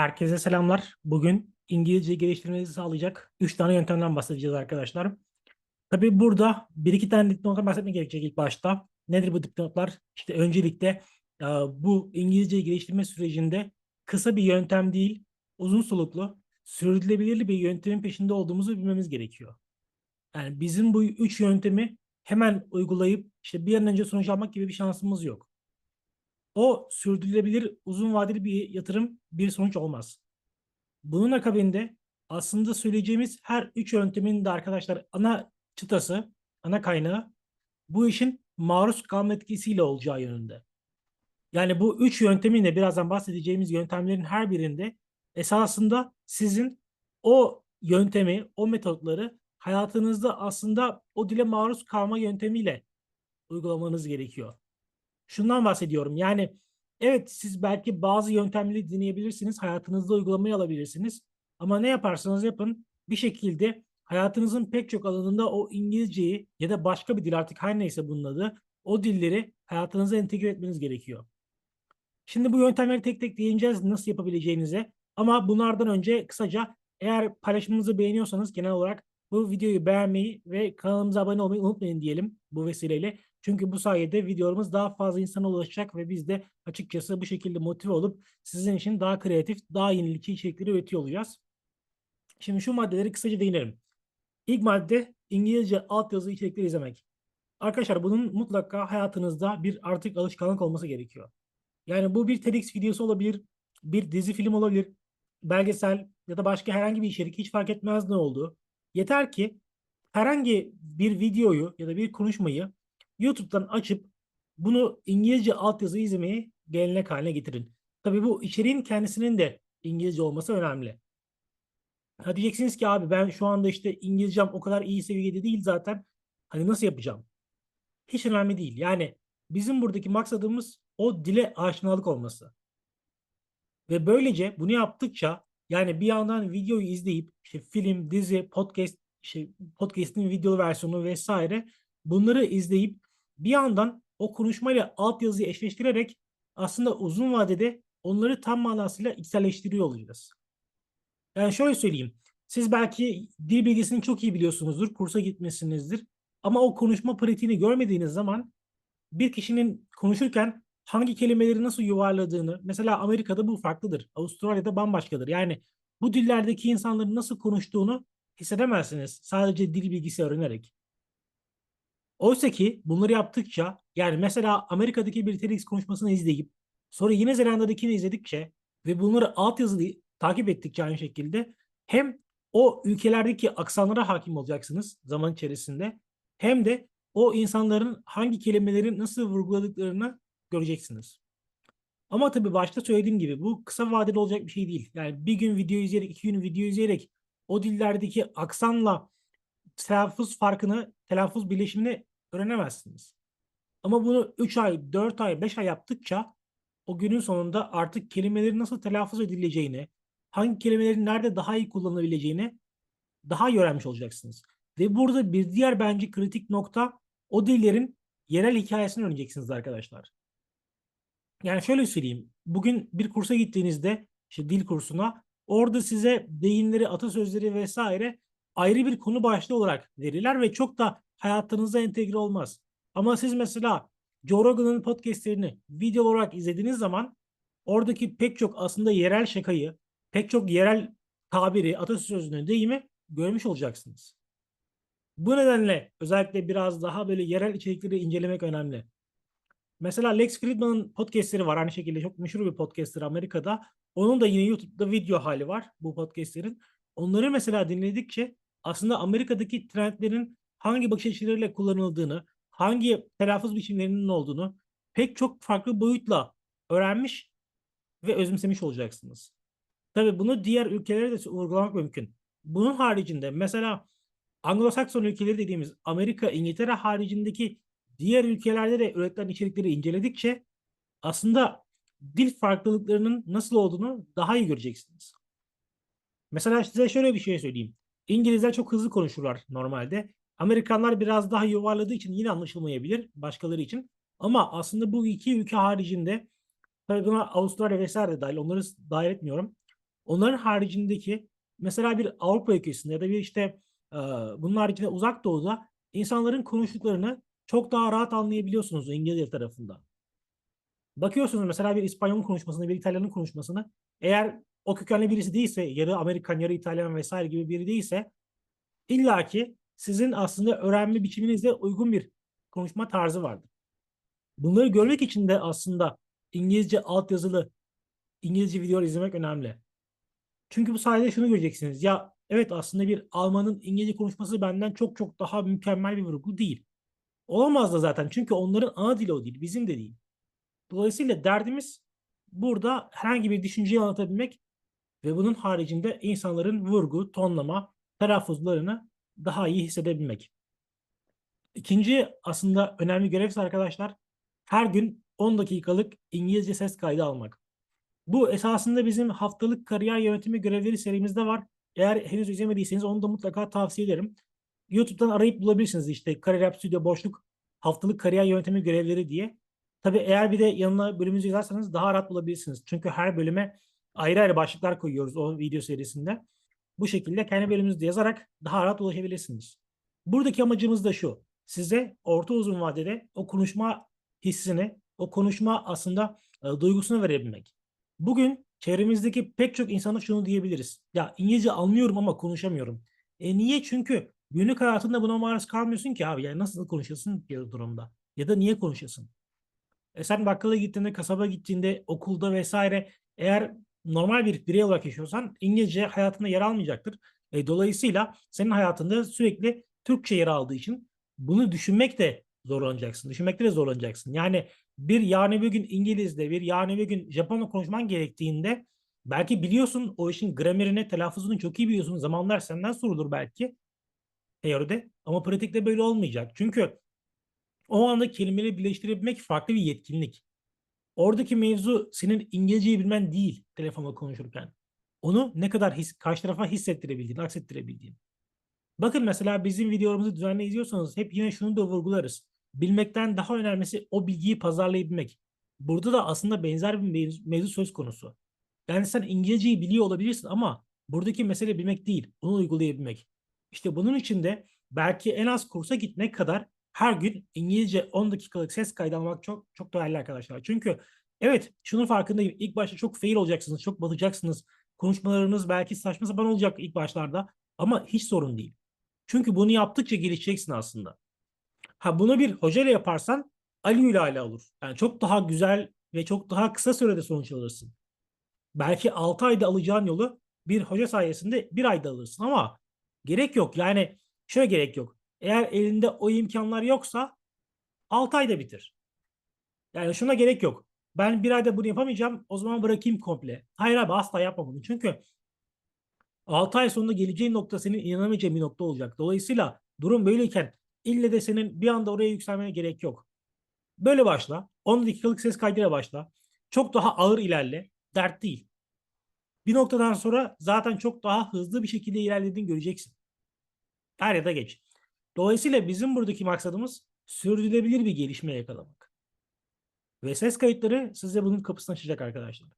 Herkese selamlar. Bugün İngilizce geliştirmenizi sağlayacak 3 tane yöntemden bahsedeceğiz arkadaşlar. Tabii burada bir iki tane dipnottan bahsetmek gerekecek ilk başta. Nedir bu dipnotlar? İşte öncelikle e, bu İngilizce geliştirme sürecinde kısa bir yöntem değil, uzun soluklu, sürdürülebilir bir yöntemin peşinde olduğumuzu bilmemiz gerekiyor. Yani bizim bu üç yöntemi hemen uygulayıp işte bir an önce sonuç almak gibi bir şansımız yok. O sürdürülebilir uzun vadeli bir yatırım bir sonuç olmaz. Bunun akabinde aslında söyleyeceğimiz her üç yöntemin de arkadaşlar ana çıtası, ana kaynağı bu işin maruz kalma etkisiyle olacağı yönünde. Yani bu üç yöntemin de birazdan bahsedeceğimiz yöntemlerin her birinde esasında sizin o yöntemi, o metotları hayatınızda aslında o dile maruz kalma yöntemiyle uygulamanız gerekiyor. Şundan bahsediyorum. Yani evet siz belki bazı yöntemleri deneyebilirsiniz, hayatınızda uygulamaya alabilirsiniz. Ama ne yaparsanız yapın bir şekilde hayatınızın pek çok alanında o İngilizceyi ya da başka bir dil artık her neyse bunun adı o dilleri hayatınıza entegre etmeniz gerekiyor. Şimdi bu yöntemleri tek tek değineceğiz nasıl yapabileceğinize. Ama bunlardan önce kısaca eğer paylaşımımızı beğeniyorsanız genel olarak bu videoyu beğenmeyi ve kanalımıza abone olmayı unutmayın diyelim bu vesileyle. Çünkü bu sayede videolarımız daha fazla insana ulaşacak ve biz de açıkçası bu şekilde motive olup sizin için daha kreatif, daha yenilikçi içerikleri üretiyor olacağız. Şimdi şu maddeleri kısaca değinelim. İlk madde İngilizce altyazı içerikleri izlemek. Arkadaşlar bunun mutlaka hayatınızda bir artık alışkanlık olması gerekiyor. Yani bu bir TEDx videosu olabilir, bir dizi film olabilir, belgesel ya da başka herhangi bir içerik hiç fark etmez ne olduğu. Yeter ki herhangi bir videoyu ya da bir konuşmayı YouTube'dan açıp bunu İngilizce altyazı izlemeyi gelenek haline getirin. Tabii bu içeriğin kendisinin de İngilizce olması önemli. Ha diyeceksiniz ki abi ben şu anda işte İngilizcem o kadar iyi seviyede değil zaten. Hani nasıl yapacağım? Hiç önemli değil. Yani bizim buradaki maksadımız o dile aşinalık olması. Ve böylece bunu yaptıkça yani bir yandan videoyu izleyip işte film, dizi, podcast, işte podcast'in video versiyonu vesaire bunları izleyip bir yandan o konuşmayla altyazıyı eşleştirerek aslında uzun vadede onları tam manasıyla içselleştiriyor olacağız. Yani şöyle söyleyeyim. Siz belki dil bilgisini çok iyi biliyorsunuzdur, kursa gitmesinizdir. Ama o konuşma pratiğini görmediğiniz zaman bir kişinin konuşurken hangi kelimeleri nasıl yuvarladığını, mesela Amerika'da bu farklıdır, Avustralya'da bambaşkadır. Yani bu dillerdeki insanların nasıl konuştuğunu hissedemezsiniz sadece dil bilgisi öğrenerek. Oysa ki bunları yaptıkça yani mesela Amerika'daki bir TEDx konuşmasını izleyip sonra Yeni Zelanda'dakini izledikçe ve bunları altyazılı takip ettikçe aynı şekilde hem o ülkelerdeki aksanlara hakim olacaksınız zaman içerisinde hem de o insanların hangi kelimeleri nasıl vurguladıklarını göreceksiniz. Ama tabii başta söylediğim gibi bu kısa vadeli olacak bir şey değil. Yani bir gün video izleyerek, iki gün video izleyerek o dillerdeki aksanla telaffuz farkını, telaffuz birleşimini öğrenemezsiniz. Ama bunu 3 ay, 4 ay, 5 ay yaptıkça o günün sonunda artık kelimelerin nasıl telaffuz edileceğini, hangi kelimelerin nerede daha iyi kullanılabileceğini daha iyi öğrenmiş olacaksınız. Ve burada bir diğer bence kritik nokta o dillerin yerel hikayesini öğreneceksiniz arkadaşlar. Yani şöyle söyleyeyim. Bugün bir kursa gittiğinizde işte dil kursuna orada size deyimleri, atasözleri vesaire ayrı bir konu başlığı olarak verirler ve çok da hayatınıza entegre olmaz. Ama siz mesela Joe Rogan'ın podcastlerini video olarak izlediğiniz zaman oradaki pek çok aslında yerel şakayı, pek çok yerel tabiri, atasözünü, deyimi görmüş olacaksınız. Bu nedenle özellikle biraz daha böyle yerel içerikleri incelemek önemli. Mesela Lex Friedman'ın podcastleri var. Aynı şekilde çok meşhur bir podcaster Amerika'da. Onun da yine YouTube'da video hali var bu podcastlerin. Onları mesela dinledikçe aslında Amerika'daki trendlerin hangi bakış açılarıyla kullanıldığını, hangi telaffuz biçimlerinin olduğunu pek çok farklı boyutla öğrenmiş ve özümsemiş olacaksınız. Tabii bunu diğer ülkelere de uygulamak mümkün. Bunun haricinde mesela Anglo-Sakson ülkeleri dediğimiz Amerika, İngiltere haricindeki diğer ülkelerde de üretilen içerikleri inceledikçe aslında dil farklılıklarının nasıl olduğunu daha iyi göreceksiniz. Mesela size şöyle bir şey söyleyeyim. İngilizler çok hızlı konuşurlar normalde. Amerikanlar biraz daha yuvarladığı için yine anlaşılmayabilir başkaları için. Ama aslında bu iki ülke haricinde tabii buna Avustralya vesaire de dahil onları dahil etmiyorum. Onların haricindeki mesela bir Avrupa ülkesinde ya da bir işte e, bunun haricinde uzak doğuda insanların konuştuklarını çok daha rahat anlayabiliyorsunuz İngilizce tarafında. Bakıyorsunuz mesela bir İspanyol'un konuşmasını, bir İtalyan'ın konuşmasını. Eğer o kökenli birisi değilse, yarı Amerikan, yarı İtalyan vesaire gibi biri değilse illaki sizin aslında öğrenme biçiminizle uygun bir konuşma tarzı vardır. Bunları görmek için de aslında İngilizce altyazılı İngilizce videolar izlemek önemli. Çünkü bu sayede şunu göreceksiniz. Ya evet aslında bir Almanın İngilizce konuşması benden çok çok daha mükemmel bir vurgu değil. Olamaz da zaten. Çünkü onların ana dili o değil. Bizim de değil. Dolayısıyla derdimiz burada herhangi bir düşünceyi anlatabilmek ve bunun haricinde insanların vurgu, tonlama, telaffuzlarını daha iyi hissedebilmek. İkinci aslında önemli görev arkadaşlar her gün 10 dakikalık İngilizce ses kaydı almak. Bu esasında bizim haftalık kariyer yönetimi görevleri serimizde var. Eğer henüz izlemediyseniz onu da mutlaka tavsiye ederim. YouTube'dan arayıp bulabilirsiniz işte Kariyer Yap Studio boşluk haftalık kariyer yönetimi görevleri diye. Tabii eğer bir de yanına bölümümüzü yazarsanız daha rahat bulabilirsiniz. Çünkü her bölüme ayrı ayrı başlıklar koyuyoruz o video serisinde. Bu şekilde kendi bölümünüzü yazarak daha rahat ulaşabilirsiniz. Buradaki amacımız da şu. Size orta uzun vadede o konuşma hissini, o konuşma aslında e, duygusunu verebilmek. Bugün çevremizdeki pek çok insana şunu diyebiliriz. Ya İngilizce anlıyorum ama konuşamıyorum. E niye? Çünkü günlük hayatında buna maruz kalmıyorsun ki abi. Yani nasıl konuşuyorsun bir durumda? Ya da niye konuşuyorsun? E sen bakkala gittiğinde, kasaba gittiğinde, okulda vesaire eğer normal bir birey olarak yaşıyorsan İngilizce hayatında yer almayacaktır. E, dolayısıyla senin hayatında sürekli Türkçe yer aldığı için bunu düşünmek de zorlanacaksın. Düşünmekte de zorlanacaksın. Yani bir yarın bir gün İngiliz'de, bir yarın bir gün Japonca konuşman gerektiğinde belki biliyorsun o işin gramerini, telaffuzunu çok iyi biliyorsun. Zamanlar senden sorulur belki teoride ama pratikte böyle olmayacak. Çünkü o anda kelimeleri birleştirebilmek farklı bir yetkinlik. Oradaki mevzu senin İngilizceyi bilmen değil telefonla konuşurken. Onu ne kadar his, karşı tarafa hissettirebildiğin, aksettirebildiğin. Bakın mesela bizim videolarımızı düzenli izliyorsanız hep yine şunu da vurgularız. Bilmekten daha önemlisi o bilgiyi pazarlayabilmek. Burada da aslında benzer bir mevzu, söz konusu. Yani sen İngilizceyi biliyor olabilirsin ama buradaki mesele bilmek değil, onu uygulayabilmek. İşte bunun için de belki en az kursa gitmek kadar her gün İngilizce 10 dakikalık ses kaydı almak çok çok değerli arkadaşlar. Çünkü evet şunun farkındayım. İlk başta çok fail olacaksınız, çok batacaksınız. Konuşmalarınız belki saçma sapan olacak ilk başlarda ama hiç sorun değil. Çünkü bunu yaptıkça gelişeceksin aslında. Ha bunu bir hoca ile yaparsan Ali ile olur. Yani çok daha güzel ve çok daha kısa sürede sonuç alırsın. Belki 6 ayda alacağın yolu bir hoca sayesinde bir ayda alırsın ama gerek yok. Yani şöyle gerek yok. Eğer elinde o imkanlar yoksa 6 ayda bitir. Yani şuna gerek yok. Ben bir ayda bunu yapamayacağım. O zaman bırakayım komple. Hayır abi asla yapma bunu. Çünkü 6 ay sonunda geleceğin nokta senin inanamayacağın bir nokta olacak. Dolayısıyla durum böyleyken ille de senin bir anda oraya yükselmene gerek yok. Böyle başla. 10 dakikalık ses kaydıyla başla. Çok daha ağır ilerle. Dert değil. Bir noktadan sonra zaten çok daha hızlı bir şekilde ilerlediğini göreceksin. Er ya da geç. Dolayısıyla bizim buradaki maksadımız sürdürülebilir bir gelişme yakalamak. Ve ses kayıtları size bunun kapısını açacak arkadaşlar.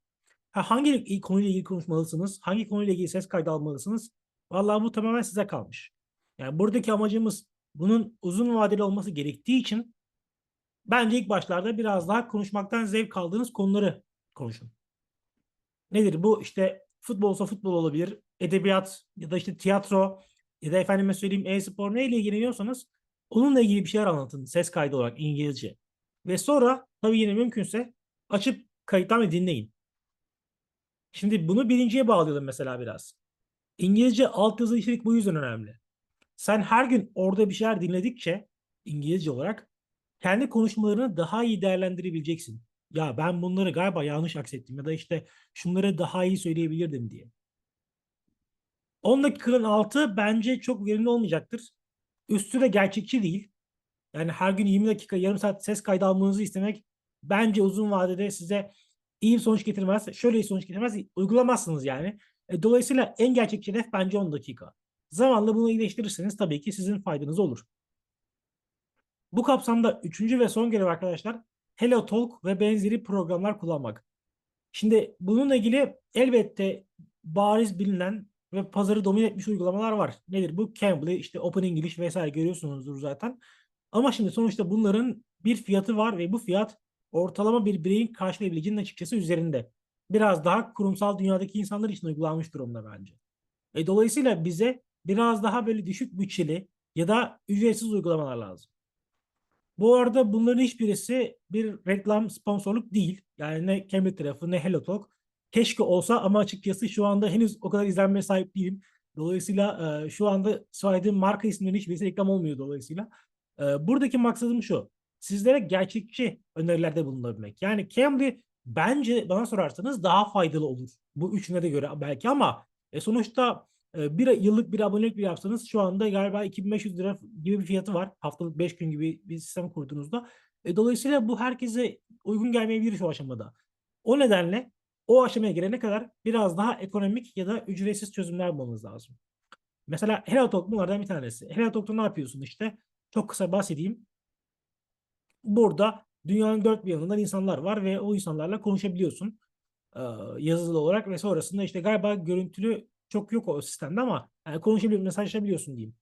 Ha, hangi konuyla ilgili konuşmalısınız? Hangi konuyla ilgili ses kaydı almalısınız? Vallahi bu tamamen size kalmış. Yani buradaki amacımız bunun uzun vadeli olması gerektiği için bence ilk başlarda biraz daha konuşmaktan zevk aldığınız konuları konuşun. Nedir bu? İşte futbol olsa futbol olabilir, edebiyat ya da işte tiyatro ya da efendime söyleyeyim e-spor neyle ilgileniyorsanız onunla ilgili bir şeyler anlatın ses kaydı olarak İngilizce. Ve sonra tabii yine mümkünse açıp kayıttan ve dinleyin. Şimdi bunu birinciye bağlayalım mesela biraz. İngilizce altyazılı içerik bu yüzden önemli. Sen her gün orada bir şeyler dinledikçe İngilizce olarak kendi konuşmalarını daha iyi değerlendirebileceksin. Ya ben bunları galiba yanlış aksettim ya da işte şunları daha iyi söyleyebilirdim diye. 10 dakikanın altı bence çok verimli olmayacaktır. Üstü de gerçekçi değil. Yani her gün 20 dakika, yarım saat ses kaydı almanızı istemek bence uzun vadede size iyi bir sonuç getirmez. Şöyle iyi sonuç getirmez. Uygulamazsınız yani. E, dolayısıyla en gerçekçi hedef bence 10 dakika. Zamanla bunu iyileştirirseniz tabii ki sizin faydanız olur. Bu kapsamda üçüncü ve son görev arkadaşlar HelloTalk ve benzeri programlar kullanmak. Şimdi bununla ilgili elbette bariz bilinen ve pazarı domine etmiş uygulamalar var. Nedir bu? Cambly, işte Open English vesaire görüyorsunuzdur zaten. Ama şimdi sonuçta bunların bir fiyatı var ve bu fiyat ortalama bir bireyin karşılayabileceğinin açıkçası üzerinde. Biraz daha kurumsal dünyadaki insanlar için uygulanmış durumda bence. E, dolayısıyla bize biraz daha böyle düşük bütçeli ya da ücretsiz uygulamalar lazım. Bu arada bunların hiçbirisi bir reklam sponsorluk değil. Yani ne Cambly tarafı ne HelloTalk. Keşke olsa ama açıkçası şu anda henüz o kadar izlenmeye sahip değilim. Dolayısıyla e, şu anda söylediğim marka isimlerinin hiçbirisi reklam olmuyor dolayısıyla. E, buradaki maksadım şu. Sizlere gerçekçi önerilerde bulunabilmek. Yani Cambly bence bana sorarsanız daha faydalı olur. Bu üçüne de göre belki ama e, sonuçta e, bir yıllık bir abonelik bir yapsanız şu anda galiba 2500 lira gibi bir fiyatı var. Haftalık 5 gün gibi bir sistem kurduğunuzda. E, dolayısıyla bu herkese uygun gelmeyebilir şu aşamada. O nedenle o aşamaya gelene kadar biraz daha ekonomik ya da ücretsiz çözümler bulmanız lazım. Mesela HelloTalk bunlardan bir tanesi. HelloTalk'ta ne yapıyorsun işte? Çok kısa bahsedeyim. Burada dünyanın dört bir yanından insanlar var ve o insanlarla konuşabiliyorsun. Yazılı olarak ve sonrasında işte galiba görüntülü çok yok o sistemde ama yani konuşabiliyorsun, mesajlaşabiliyorsun diyeyim.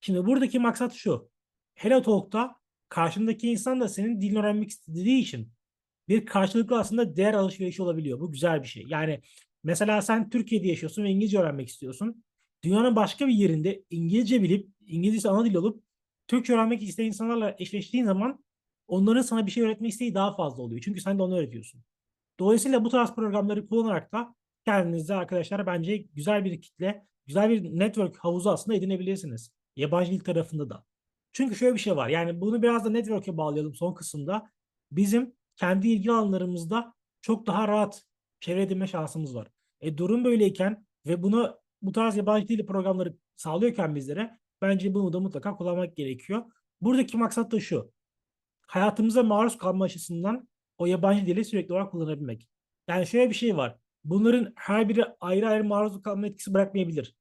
Şimdi buradaki maksat şu. HelloTalk'ta karşındaki insan da senin dilini öğrenmek istediği için bir karşılıklı aslında değer alışverişi olabiliyor. Bu güzel bir şey. Yani mesela sen Türkiye'de yaşıyorsun ve İngilizce öğrenmek istiyorsun. Dünyanın başka bir yerinde İngilizce bilip, İngilizce ana dil olup Türkçe öğrenmek isteyen insanlarla eşleştiğin zaman onların sana bir şey öğretme isteği daha fazla oluyor. Çünkü sen de onu öğretiyorsun. Dolayısıyla bu tarz programları kullanarak da kendinize arkadaşlar bence güzel bir kitle, güzel bir network havuzu aslında edinebilirsiniz. Yabancı dil tarafında da. Çünkü şöyle bir şey var. Yani bunu biraz da network'e bağlayalım son kısımda. Bizim kendi ilgi alanlarımızda çok daha rahat çevre edinme şansımız var. E durum böyleyken ve bunu bu tarz yabancı dil programları sağlıyorken bizlere bence bunu da mutlaka kullanmak gerekiyor. Buradaki maksat da şu. Hayatımıza maruz kalma açısından o yabancı dili sürekli olarak kullanabilmek. Yani şöyle bir şey var. Bunların her biri ayrı ayrı maruz kalma etkisi bırakmayabilir.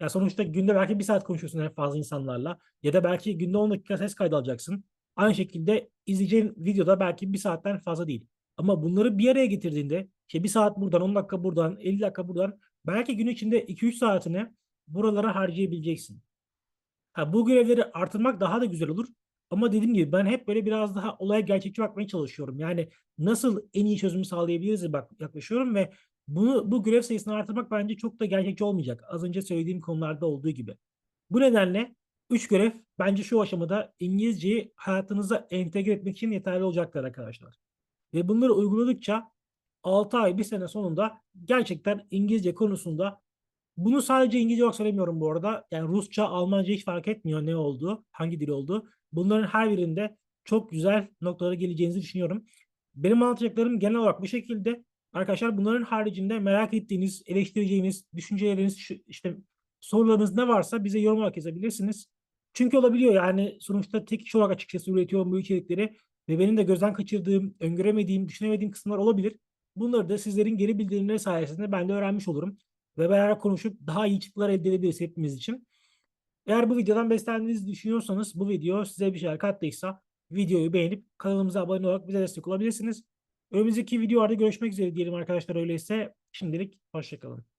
Ya sonuçta günde belki bir saat konuşuyorsun en fazla insanlarla ya da belki günde 10 dakika ses kaydı alacaksın. Aynı şekilde izleyeceğin videoda belki bir saatten fazla değil. Ama bunları bir araya getirdiğinde işte bir saat buradan, 10 dakika buradan, 50 dakika buradan belki gün içinde 2-3 saatini buralara harcayabileceksin. Ha, bu görevleri artırmak daha da güzel olur. Ama dediğim gibi ben hep böyle biraz daha olaya gerçekçi bakmaya çalışıyorum. Yani nasıl en iyi çözümü sağlayabiliriz bak yaklaşıyorum ve bunu bu görev sayısını artırmak bence çok da gerçekçi olmayacak. Az önce söylediğim konularda olduğu gibi. Bu nedenle 3 görev bence şu aşamada İngilizceyi hayatınıza entegre etmek için yeterli olacaktır arkadaşlar. Ve bunları uyguladıkça 6 ay, 1 sene sonunda gerçekten İngilizce konusunda bunu sadece İngilizce olarak söylemiyorum bu arada. Yani Rusça, Almanca hiç fark etmiyor ne oldu, hangi dil oldu. Bunların her birinde çok güzel noktalara geleceğinizi düşünüyorum. Benim anlatacaklarım genel olarak bu şekilde. Arkadaşlar bunların haricinde merak ettiğiniz, eleştireceğiniz, düşünceleriniz, işte sorularınız ne varsa bize yorum olarak yazabilirsiniz. Çünkü olabiliyor yani sonuçta tek kişi olarak açıkçası üretiyorum bu içerikleri ve benim de gözden kaçırdığım, öngöremediğim, düşünemediğim kısımlar olabilir. Bunları da sizlerin geri bildirimleri sayesinde ben de öğrenmiş olurum ve beraber konuşup daha iyi çıktılar elde edebiliriz hepimiz için. Eğer bu videodan beslendiğinizi düşünüyorsanız bu video size bir şeyler kattıysa videoyu beğenip kanalımıza abone olarak bize destek olabilirsiniz. Önümüzdeki videolarda görüşmek üzere diyelim arkadaşlar öyleyse. Şimdilik hoşçakalın.